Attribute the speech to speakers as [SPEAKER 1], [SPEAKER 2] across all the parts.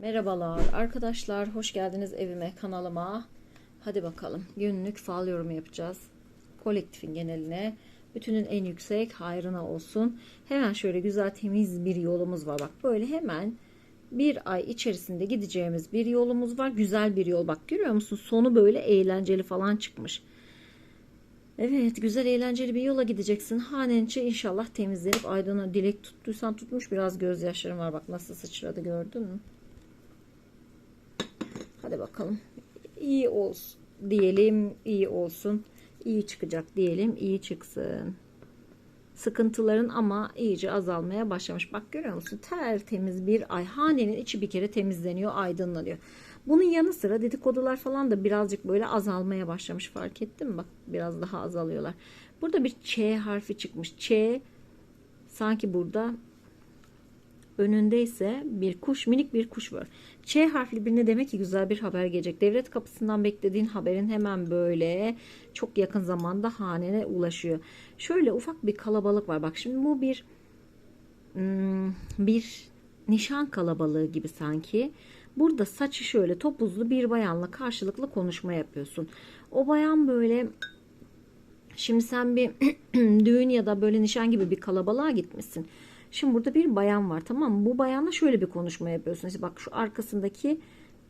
[SPEAKER 1] Merhabalar arkadaşlar, hoş geldiniz evime, kanalıma. Hadi bakalım, günlük fal yorumu yapacağız. Kolektifin geneline, bütünün en yüksek hayrına olsun. Hemen şöyle güzel temiz bir yolumuz var. Bak böyle hemen bir ay içerisinde gideceğimiz bir yolumuz var. Güzel bir yol. Bak görüyor musun? Sonu böyle eğlenceli falan çıkmış. Evet güzel eğlenceli bir yola gideceksin. Hanen inşallah temizlenip aydına dilek tuttuysan tutmuş. Biraz gözyaşlarım var. Bak nasıl sıçradı gördün mü? Hadi bakalım. İyi olsun diyelim, iyi olsun. İyi çıkacak diyelim, iyi çıksın. Sıkıntıların ama iyice azalmaya başlamış. Bak görüyor musun? Tertemiz bir ay. Hanenin içi bir kere temizleniyor, aydınlanıyor. Bunun yanı sıra dedikodular falan da birazcık böyle azalmaya başlamış. Fark ettin mi? Bak biraz daha azalıyorlar. Burada bir Ç harfi çıkmış. Ç sanki burada önünde ise bir kuş minik bir kuş var. Ç harfli birine demek ki güzel bir haber gelecek. Devlet kapısından beklediğin haberin hemen böyle çok yakın zamanda hanene ulaşıyor. Şöyle ufak bir kalabalık var. Bak şimdi bu bir hmm, bir nişan kalabalığı gibi sanki. Burada saçı şöyle topuzlu bir bayanla karşılıklı konuşma yapıyorsun. O bayan böyle Şimdi sen bir düğün ya da böyle nişan gibi bir kalabalığa gitmişsin. Şimdi burada bir bayan var tamam mı? Bu bayanla şöyle bir konuşma yapıyorsun. İşte bak şu arkasındaki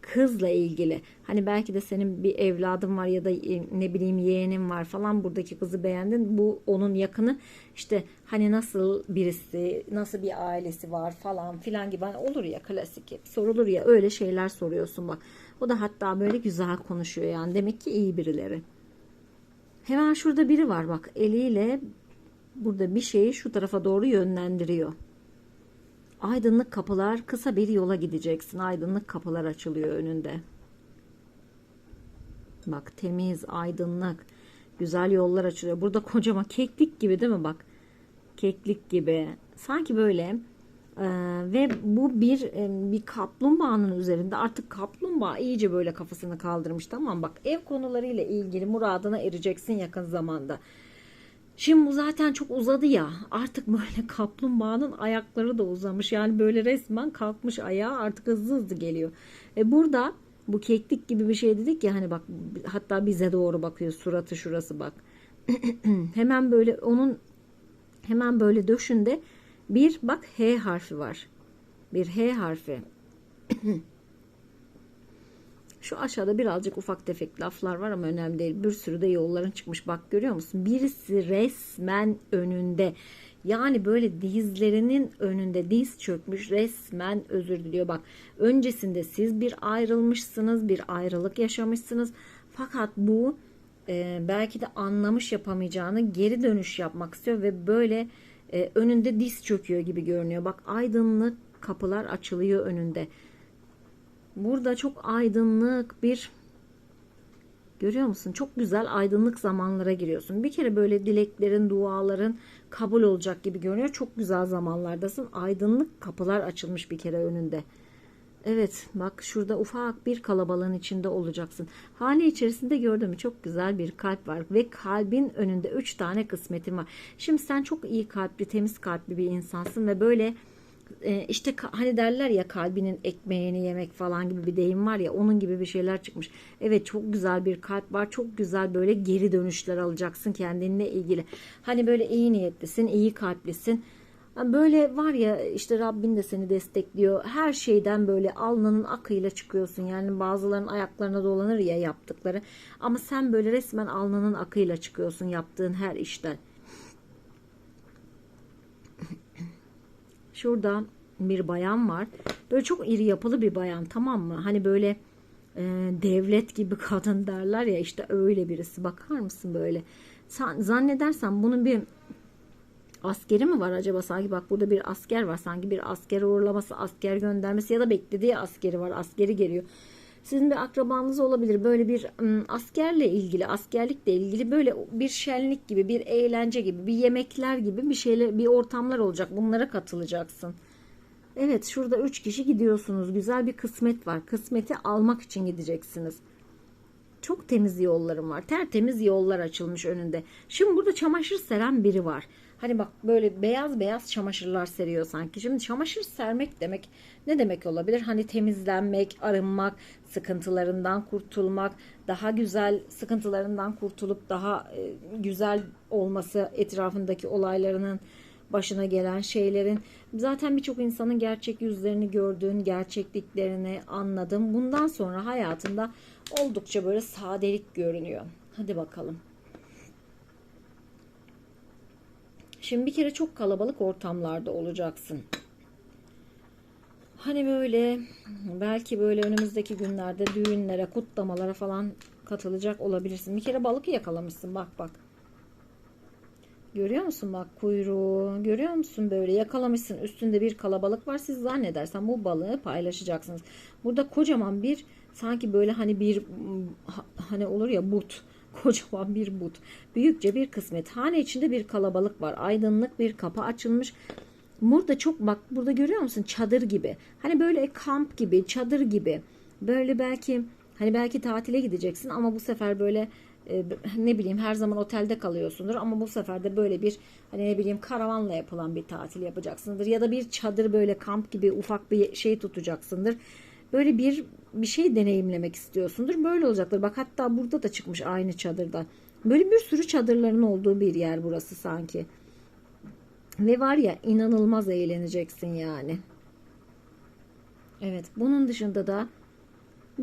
[SPEAKER 1] kızla ilgili. Hani belki de senin bir evladın var ya da e, ne bileyim yeğenin var falan buradaki kızı beğendin. Bu onun yakını işte hani nasıl birisi, nasıl bir ailesi var falan filan gibi hani olur ya klasik hep sorulur ya öyle şeyler soruyorsun bak. O da hatta böyle güzel konuşuyor yani demek ki iyi birileri. Hemen şurada biri var bak eliyle burada bir şeyi şu tarafa doğru yönlendiriyor. Aydınlık kapılar kısa bir yola gideceksin. Aydınlık kapılar açılıyor önünde. Bak temiz, aydınlık, güzel yollar açılıyor. Burada kocaman keklik gibi değil mi bak? Keklik gibi. Sanki böyle ee, ve bu bir e, bir kaplumbağanın üzerinde artık kaplumbağa iyice böyle kafasını kaldırmış tamam bak ev konularıyla ilgili muradına ereceksin yakın zamanda. Şimdi bu zaten çok uzadı ya artık böyle kaplumbağanın ayakları da uzamış yani böyle resmen kalkmış ayağı artık hızlı hızlı geliyor. E burada bu keklik gibi bir şey dedik ya hani bak hatta bize doğru bakıyor suratı şurası bak. hemen böyle onun hemen böyle döşünde bir bak H harfi var. Bir H harfi. Şu aşağıda birazcık ufak tefek laflar var ama önemli değil. Bir sürü de yolların çıkmış. Bak görüyor musun? Birisi resmen önünde. Yani böyle dizlerinin önünde diz çökmüş resmen özür diliyor. Bak öncesinde siz bir ayrılmışsınız, bir ayrılık yaşamışsınız. Fakat bu e, belki de anlamış yapamayacağını geri dönüş yapmak istiyor ve böyle e, önünde diz çöküyor gibi görünüyor. Bak aydınlık kapılar açılıyor önünde. Burada çok aydınlık bir görüyor musun? Çok güzel aydınlık zamanlara giriyorsun. Bir kere böyle dileklerin, duaların kabul olacak gibi görünüyor. Çok güzel zamanlardasın. Aydınlık kapılar açılmış bir kere önünde. Evet bak şurada ufak bir kalabalığın içinde olacaksın. Hane içerisinde gördüm çok güzel bir kalp var ve kalbin önünde üç tane kısmetin var. Şimdi sen çok iyi kalpli temiz kalpli bir insansın ve böyle e, işte hani derler ya kalbinin ekmeğini yemek falan gibi bir deyim var ya onun gibi bir şeyler çıkmış. Evet çok güzel bir kalp var çok güzel böyle geri dönüşler alacaksın kendinle ilgili. Hani böyle iyi niyetlisin iyi kalplisin Böyle var ya işte Rabbin de seni destekliyor. Her şeyden böyle alnının akıyla çıkıyorsun. Yani bazılarının ayaklarına dolanır ya yaptıkları. Ama sen böyle resmen alnının akıyla çıkıyorsun yaptığın her işten. Şurada bir bayan var. Böyle çok iri yapılı bir bayan tamam mı? Hani böyle e, devlet gibi kadın derler ya işte öyle birisi. Bakar mısın böyle? Sen, zannedersen bunun bir askeri mi var acaba sanki bak burada bir asker var sanki bir asker uğurlaması asker göndermesi ya da beklediği askeri var askeri geliyor sizin bir akrabanız olabilir böyle bir askerle ilgili askerlikle ilgili böyle bir şenlik gibi bir eğlence gibi bir yemekler gibi bir şeyler bir ortamlar olacak bunlara katılacaksın evet şurada üç kişi gidiyorsunuz güzel bir kısmet var kısmeti almak için gideceksiniz çok temiz yollarım var. Tertemiz yollar açılmış önünde. Şimdi burada çamaşır seren biri var. Hani bak böyle beyaz beyaz çamaşırlar seriyor sanki. Şimdi çamaşır sermek demek ne demek olabilir? Hani temizlenmek, arınmak, sıkıntılarından kurtulmak, daha güzel sıkıntılarından kurtulup daha e, güzel olması etrafındaki olaylarının başına gelen şeylerin zaten birçok insanın gerçek yüzlerini gördüğün, gerçekliklerini anladım. Bundan sonra hayatında oldukça böyle sadelik görünüyor. Hadi bakalım. Şimdi bir kere çok kalabalık ortamlarda olacaksın. Hani böyle belki böyle önümüzdeki günlerde düğünlere, kutlamalara falan katılacak olabilirsin. Bir kere balık yakalamışsın bak bak. Görüyor musun bak kuyruğu? Görüyor musun böyle yakalamışsın üstünde bir kalabalık var. Siz zannedersen bu balığı paylaşacaksınız. Burada kocaman bir sanki böyle hani bir hani olur ya but kocaman bir but. Büyükçe bir kısmet. Hane içinde bir kalabalık var. Aydınlık bir kapı açılmış. Burada çok bak burada görüyor musun çadır gibi. Hani böyle kamp gibi, çadır gibi. Böyle belki hani belki tatile gideceksin ama bu sefer böyle e, ne bileyim her zaman otelde kalıyorsundur ama bu sefer de böyle bir hani ne bileyim karavanla yapılan bir tatil yapacaksındır ya da bir çadır böyle kamp gibi ufak bir şey tutacaksındır. Böyle bir bir şey deneyimlemek istiyorsundur. Böyle olacaktır. Bak hatta burada da çıkmış aynı çadırda. Böyle bir sürü çadırların olduğu bir yer burası sanki. Ve var ya inanılmaz eğleneceksin yani. Evet bunun dışında da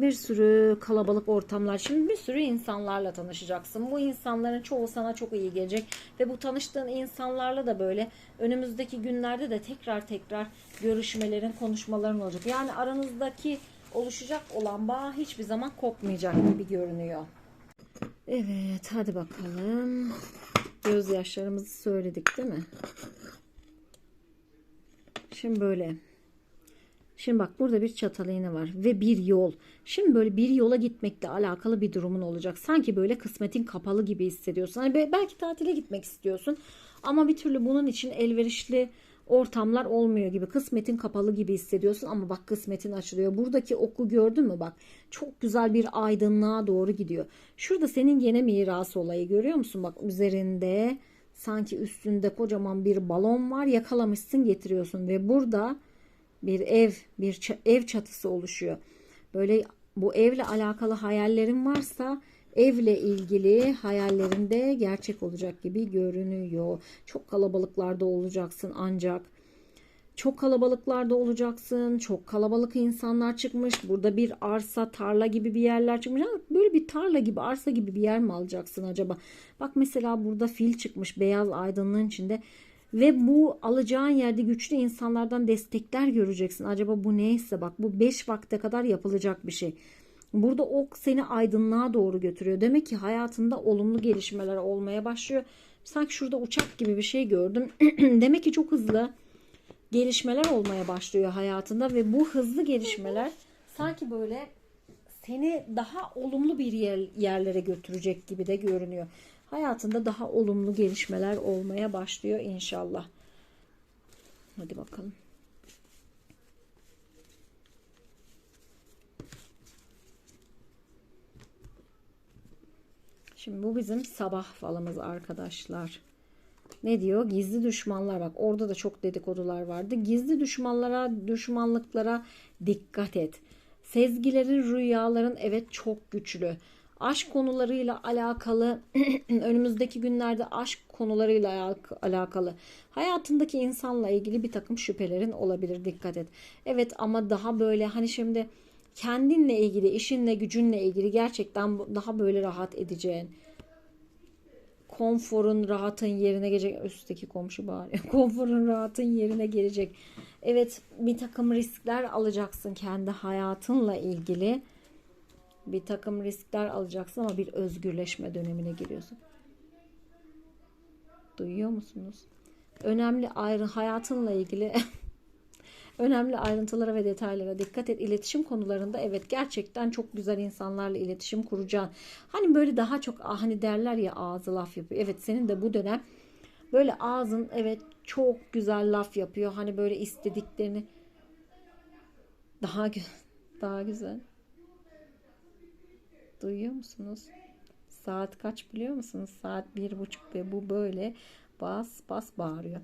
[SPEAKER 1] bir sürü kalabalık ortamlar. Şimdi bir sürü insanlarla tanışacaksın. Bu insanların çoğu sana çok iyi gelecek. Ve bu tanıştığın insanlarla da böyle önümüzdeki günlerde de tekrar tekrar görüşmelerin, konuşmaların olacak. Yani aranızdaki oluşacak olan bağ hiçbir zaman kopmayacak gibi görünüyor. Evet hadi bakalım. Gözyaşlarımızı söyledik değil mi? Şimdi böyle. Şimdi bak burada bir çatal iğne var ve bir yol. Şimdi böyle bir yola gitmekle alakalı bir durumun olacak. Sanki böyle kısmetin kapalı gibi hissediyorsun. Hani belki tatile gitmek istiyorsun ama bir türlü bunun için elverişli ortamlar olmuyor gibi. Kısmetin kapalı gibi hissediyorsun ama bak kısmetin açılıyor. Buradaki oku gördün mü bak. Çok güzel bir aydınlığa doğru gidiyor. Şurada senin gene miras olayı görüyor musun? Bak üzerinde sanki üstünde kocaman bir balon var. Yakalamışsın getiriyorsun ve burada bir ev, bir ev çatısı oluşuyor. Böyle bu evle alakalı hayallerin varsa evle ilgili hayallerinde gerçek olacak gibi görünüyor. Çok kalabalıklarda olacaksın ancak çok kalabalıklarda olacaksın. Çok kalabalık insanlar çıkmış. Burada bir arsa, tarla gibi bir yerler çıkmış. Böyle bir tarla gibi, arsa gibi bir yer mi alacaksın acaba? Bak mesela burada fil çıkmış beyaz aydınlığın içinde. Ve bu alacağın yerde güçlü insanlardan destekler göreceksin. Acaba bu neyse bak bu 5 vakte kadar yapılacak bir şey. Burada ok seni aydınlığa doğru götürüyor. Demek ki hayatında olumlu gelişmeler olmaya başlıyor. Sanki şurada uçak gibi bir şey gördüm. Demek ki çok hızlı gelişmeler olmaya başlıyor hayatında ve bu hızlı gelişmeler sanki böyle seni daha olumlu bir yer, yerlere götürecek gibi de görünüyor. Hayatında daha olumlu gelişmeler olmaya başlıyor inşallah. Hadi bakalım. Şimdi bu bizim sabah falımız arkadaşlar. Ne diyor? Gizli düşmanlar bak orada da çok dedikodular vardı. Gizli düşmanlara, düşmanlıklara dikkat et. Sezgilerin, rüyaların evet çok güçlü. Aşk konularıyla alakalı önümüzdeki günlerde aşk konularıyla alakalı hayatındaki insanla ilgili bir takım şüphelerin olabilir dikkat et. Evet ama daha böyle hani şimdi kendinle ilgili, işinle, gücünle ilgili gerçekten daha böyle rahat edeceğin, konforun, rahatın yerine gelecek. Üstteki komşu bari. konforun, rahatın yerine gelecek. Evet, bir takım riskler alacaksın kendi hayatınla ilgili. Bir takım riskler alacaksın ama bir özgürleşme dönemine giriyorsun. Duyuyor musunuz? Önemli ayrı hayatınla ilgili Önemli ayrıntılara ve detaylara dikkat et. İletişim konularında evet gerçekten çok güzel insanlarla iletişim kuracaksın. Hani böyle daha çok ah, hani derler ya ağzı laf yapıyor. Evet senin de bu dönem böyle ağzın evet çok güzel laf yapıyor. Hani böyle istediklerini daha daha güzel. Duyuyor musunuz? Saat kaç biliyor musunuz? Saat bir buçuk ve bu böyle bas bas bağırıyor.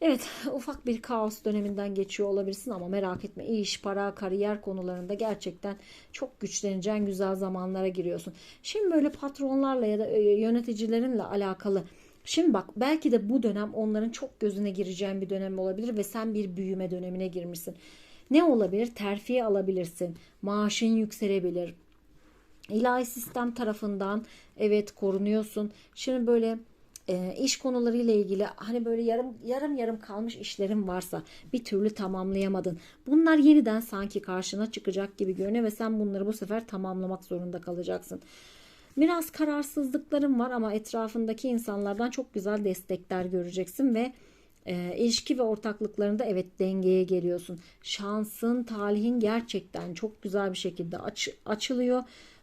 [SPEAKER 1] Evet ufak bir kaos döneminden geçiyor olabilirsin ama merak etme iş, para, kariyer konularında gerçekten çok güçleneceğin güzel zamanlara giriyorsun. Şimdi böyle patronlarla ya da e, yöneticilerinle alakalı Şimdi bak belki de bu dönem onların çok gözüne gireceğin bir dönem olabilir ve sen bir büyüme dönemine girmişsin. Ne olabilir? Terfi alabilirsin. Maaşın yükselebilir. İlahi sistem tarafından evet korunuyorsun. Şimdi böyle e, iş konularıyla ilgili hani böyle yarım yarım yarım kalmış işlerin varsa bir türlü tamamlayamadın. Bunlar yeniden sanki karşına çıkacak gibi görünüyor ve sen bunları bu sefer tamamlamak zorunda kalacaksın. Biraz kararsızlıkların var ama etrafındaki insanlardan çok güzel destekler göreceksin ve e, ilişki ve ortaklıklarında evet dengeye geliyorsun. Şansın, talihin gerçekten çok güzel bir şekilde aç, açılıyor.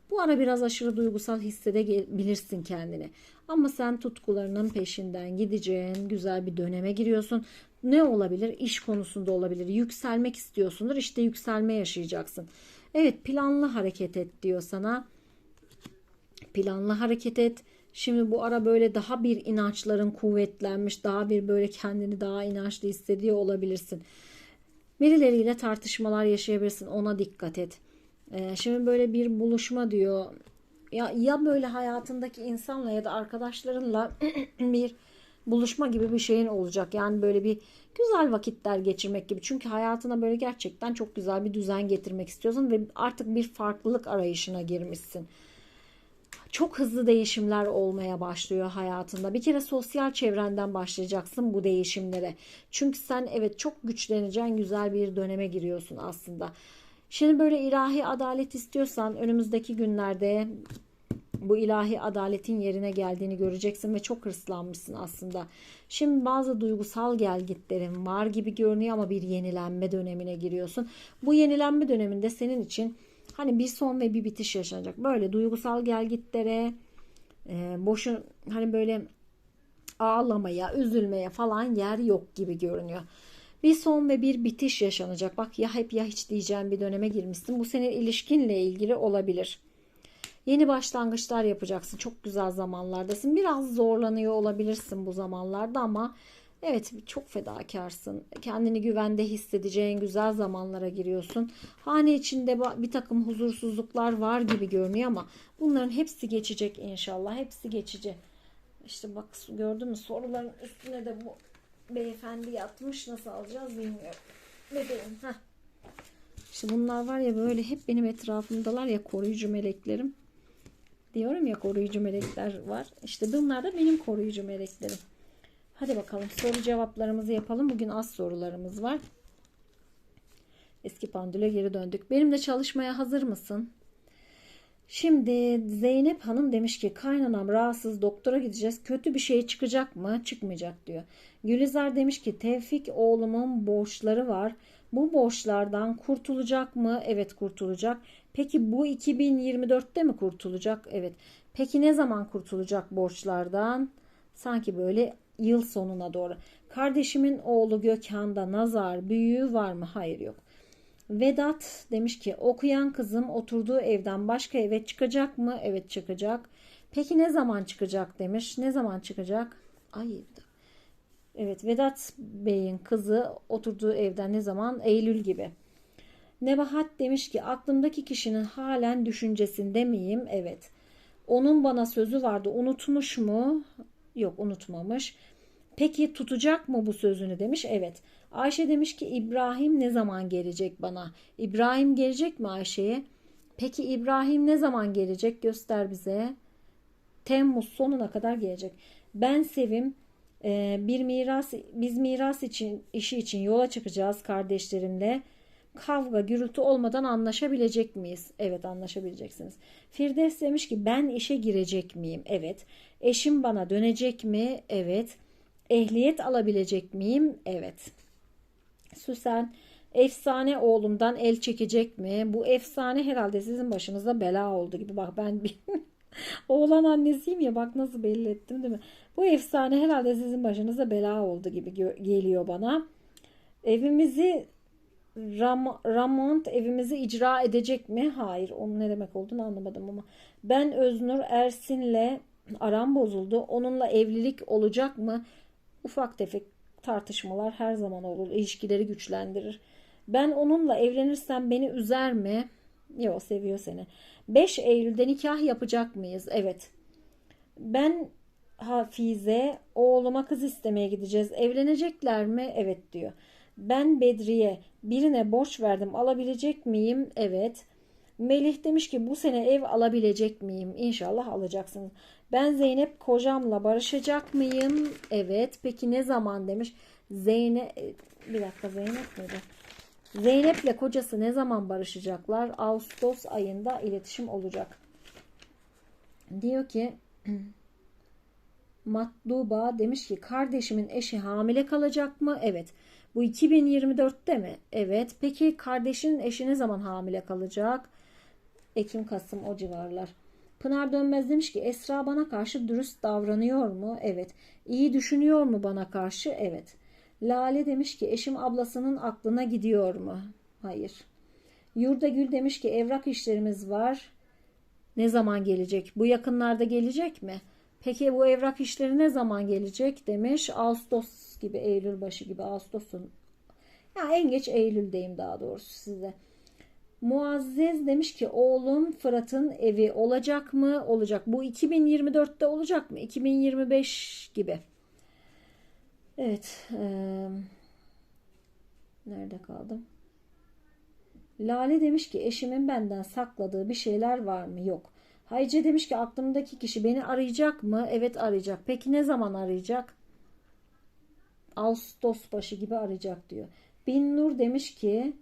[SPEAKER 1] Bu ara biraz aşırı duygusal hissedebilirsin kendini. Ama sen tutkularının peşinden gideceğin güzel bir döneme giriyorsun. Ne olabilir? İş konusunda olabilir. Yükselmek istiyorsundur. İşte yükselme yaşayacaksın. Evet planlı hareket et diyor sana. Planlı hareket et. Şimdi bu ara böyle daha bir inançların kuvvetlenmiş, daha bir böyle kendini daha inançlı hissediyor olabilirsin. Birileriyle tartışmalar yaşayabilirsin. Ona dikkat et. Ee, şimdi böyle bir buluşma diyor. Ya ya böyle hayatındaki insanla ya da arkadaşlarınla bir buluşma gibi bir şeyin olacak. Yani böyle bir güzel vakitler geçirmek gibi. Çünkü hayatına böyle gerçekten çok güzel bir düzen getirmek istiyorsun ve artık bir farklılık arayışına girmişsin çok hızlı değişimler olmaya başlıyor hayatında. Bir kere sosyal çevrenden başlayacaksın bu değişimlere. Çünkü sen evet çok güçleneceğin güzel bir döneme giriyorsun aslında. Şimdi böyle ilahi adalet istiyorsan önümüzdeki günlerde bu ilahi adaletin yerine geldiğini göreceksin ve çok hırslanmışsın aslında. Şimdi bazı duygusal gelgitlerin var gibi görünüyor ama bir yenilenme dönemine giriyorsun. Bu yenilenme döneminde senin için Hani bir son ve bir bitiş yaşanacak. Böyle duygusal gelgitlere, e, boşun hani böyle ağlamaya, üzülmeye falan yer yok gibi görünüyor. Bir son ve bir bitiş yaşanacak. Bak ya hep ya hiç diyeceğim bir döneme girmişsin. Bu senin ilişkinle ilgili olabilir. Yeni başlangıçlar yapacaksın. Çok güzel zamanlardasın. Biraz zorlanıyor olabilirsin bu zamanlarda ama Evet çok fedakarsın. Kendini güvende hissedeceğin güzel zamanlara giriyorsun. Hane içinde bir takım huzursuzluklar var gibi görünüyor ama bunların hepsi geçecek inşallah. Hepsi geçici. İşte bak gördün mü soruların üstüne de bu beyefendi yatmış. Nasıl alacağız bilmiyorum. Bebeğim. Heh. İşte bunlar var ya böyle hep benim etrafımdalar ya koruyucu meleklerim. Diyorum ya koruyucu melekler var. İşte bunlar da benim koruyucu meleklerim. Hadi bakalım soru cevaplarımızı yapalım. Bugün az sorularımız var. Eski pandüle geri döndük. Benimle çalışmaya hazır mısın? Şimdi Zeynep Hanım demiş ki kaynanam rahatsız doktora gideceğiz. Kötü bir şey çıkacak mı? Çıkmayacak diyor. Gülizar demiş ki Tevfik oğlumun borçları var. Bu borçlardan kurtulacak mı? Evet kurtulacak. Peki bu 2024'te mi kurtulacak? Evet. Peki ne zaman kurtulacak borçlardan? Sanki böyle yıl sonuna doğru. Kardeşimin oğlu Gökhan'da nazar büyüğü var mı? Hayır yok. Vedat demiş ki okuyan kızım oturduğu evden başka eve çıkacak mı? Evet çıkacak. Peki ne zaman çıkacak demiş. Ne zaman çıkacak? Ay Evet Vedat Bey'in kızı oturduğu evden ne zaman? Eylül gibi. Nebahat demiş ki aklımdaki kişinin halen düşüncesinde miyim? Evet. Onun bana sözü vardı. Unutmuş mu? Yok unutmamış. Peki tutacak mı bu sözünü demiş. Evet. Ayşe demiş ki İbrahim ne zaman gelecek bana? İbrahim gelecek mi Ayşe'ye? Peki İbrahim ne zaman gelecek? Göster bize. Temmuz sonuna kadar gelecek. Ben Sevim e, bir miras biz miras için işi için yola çıkacağız kardeşlerimle. Kavga gürültü olmadan anlaşabilecek miyiz? Evet anlaşabileceksiniz. Firdevs demiş ki ben işe girecek miyim? Evet. Eşim bana dönecek mi? Evet. Ehliyet alabilecek miyim? Evet. Süsen efsane oğlumdan el çekecek mi? Bu efsane herhalde sizin başınıza bela oldu gibi. Bak ben bir oğlan annesiyim ya bak nasıl belli ettim değil mi? Bu efsane herhalde sizin başınıza bela oldu gibi geliyor bana. Evimizi Ram Ramont evimizi icra edecek mi? Hayır. Onun ne demek olduğunu anlamadım ama ben Öznur Ersin'le aram bozuldu. Onunla evlilik olacak mı? Ufak tefek tartışmalar her zaman olur. İlişkileri güçlendirir. Ben onunla evlenirsem beni üzer mi? Yok seviyor seni. 5 Eylül'de nikah yapacak mıyız? Evet. Ben Hafize oğluma kız istemeye gideceğiz. Evlenecekler mi? Evet diyor. Ben Bedriye birine borç verdim alabilecek miyim? Evet. Melih demiş ki bu sene ev alabilecek miyim? İnşallah alacaksınız. Ben Zeynep kocamla barışacak mıyım? Evet. Peki ne zaman demiş? Zeynep bir dakika Zeynep miydi? Zeynep'le kocası ne zaman barışacaklar? Ağustos ayında iletişim olacak. Diyor ki Matluba demiş ki kardeşimin eşi hamile kalacak mı? Evet. Bu 2024'te mi? Evet. Peki kardeşinin eşi ne zaman hamile kalacak? Ekim, Kasım o civarlar. Pınar Dönmez demiş ki Esra bana karşı dürüst davranıyor mu? Evet. İyi düşünüyor mu bana karşı? Evet. Lale demiş ki eşim ablasının aklına gidiyor mu? Hayır. Yurda Gül demiş ki evrak işlerimiz var. Ne zaman gelecek? Bu yakınlarda gelecek mi? Peki bu evrak işleri ne zaman gelecek demiş. Ağustos gibi, Eylül başı gibi, Ağustos'un. Ya en geç Eylül'deyim daha doğrusu size. Muazzez demiş ki oğlum Fırat'ın evi olacak mı? Olacak. Bu 2024'te olacak mı? 2025 gibi. Evet. Ee, nerede kaldım? Lale demiş ki eşimin benden sakladığı bir şeyler var mı? Yok. Hayce demiş ki aklımdaki kişi beni arayacak mı? Evet arayacak. Peki ne zaman arayacak? Ağustos başı gibi arayacak diyor. Bin Nur demiş ki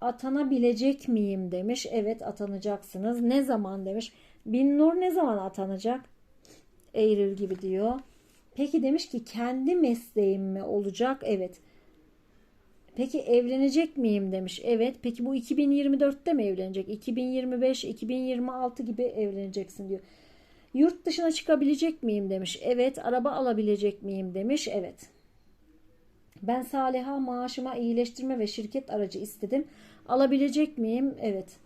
[SPEAKER 1] atanabilecek miyim demiş. Evet atanacaksınız. Ne zaman demiş. Bin Nur ne zaman atanacak? Eylül gibi diyor. Peki demiş ki kendi mesleğim mi olacak? Evet. Peki evlenecek miyim demiş. Evet. Peki bu 2024'te mi evlenecek? 2025, 2026 gibi evleneceksin diyor. Yurt dışına çıkabilecek miyim demiş. Evet. Araba alabilecek miyim demiş. Evet. Ben Saliha maaşıma iyileştirme ve şirket aracı istedim. Alabilecek miyim? Evet.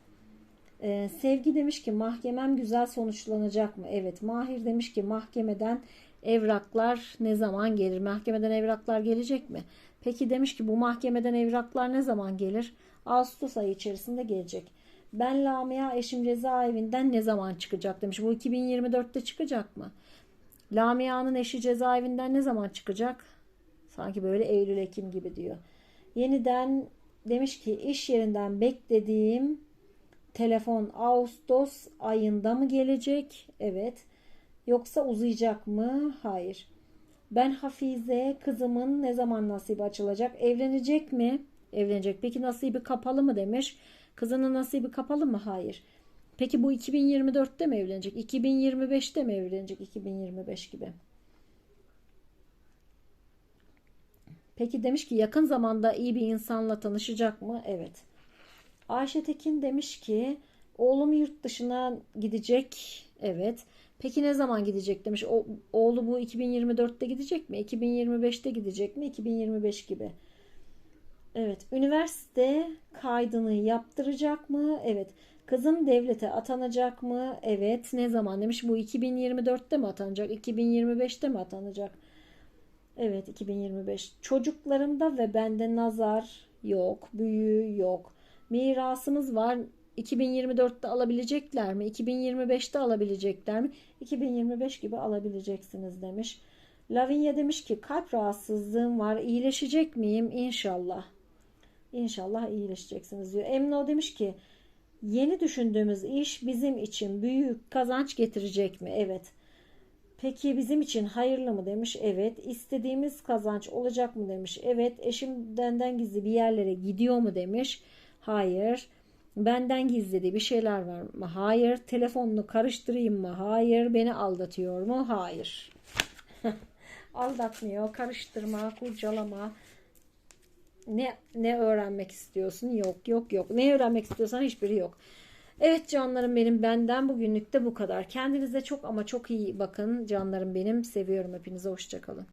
[SPEAKER 1] Ee, Sevgi demiş ki mahkemem güzel sonuçlanacak mı? Evet. Mahir demiş ki mahkemeden evraklar ne zaman gelir? Mahkemeden evraklar gelecek mi? Peki demiş ki bu mahkemeden evraklar ne zaman gelir? Ağustos ayı içerisinde gelecek. Ben Lamia eşim cezaevinden ne zaman çıkacak demiş. Bu 2024'te çıkacak mı? Lamia'nın eşi cezaevinden ne zaman çıkacak? Sanki böyle Eylül Ekim gibi diyor. Yeniden demiş ki iş yerinden beklediğim telefon Ağustos ayında mı gelecek? Evet. Yoksa uzayacak mı? Hayır. Ben Hafize kızımın ne zaman nasibi açılacak? Evlenecek mi? Evlenecek. Peki nasibi kapalı mı demiş. Kızının nasibi kapalı mı? Hayır. Peki bu 2024'te mi evlenecek? 2025'te mi evlenecek? 2025 gibi. Peki demiş ki yakın zamanda iyi bir insanla tanışacak mı? Evet. Ayşe Tekin demiş ki oğlum yurt dışına gidecek. Evet. Peki ne zaman gidecek demiş. O, oğlu bu 2024'te gidecek mi? 2025'te gidecek mi? 2025 gibi. Evet. Üniversite kaydını yaptıracak mı? Evet. Kızım devlete atanacak mı? Evet. Ne zaman demiş. Bu 2024'te mi atanacak? 2025'te mi atanacak? Evet 2025. Çocuklarımda ve bende nazar yok. Büyü yok. Mirasımız var. 2024'te alabilecekler mi? 2025'te alabilecekler mi? 2025 gibi alabileceksiniz demiş. Lavinia demiş ki kalp rahatsızlığım var. İyileşecek miyim? İnşallah. İnşallah iyileşeceksiniz diyor. Emno demiş ki yeni düşündüğümüz iş bizim için büyük kazanç getirecek mi? Evet. Peki bizim için hayırlı mı demiş. Evet. İstediğimiz kazanç olacak mı demiş. Evet. Eşim benden gizli bir yerlere gidiyor mu demiş. Hayır. Benden gizlediği bir şeyler var mı? Hayır. Telefonunu karıştırayım mı? Hayır. Beni aldatıyor mu? Hayır. Aldatmıyor. Karıştırma, kurcalama. Ne ne öğrenmek istiyorsun? Yok, yok, yok. Ne öğrenmek istiyorsan hiçbiri yok. Evet canlarım benim benden bugünlük de bu kadar. Kendinize çok ama çok iyi bakın canlarım benim. Seviyorum hepinize. Hoşçakalın.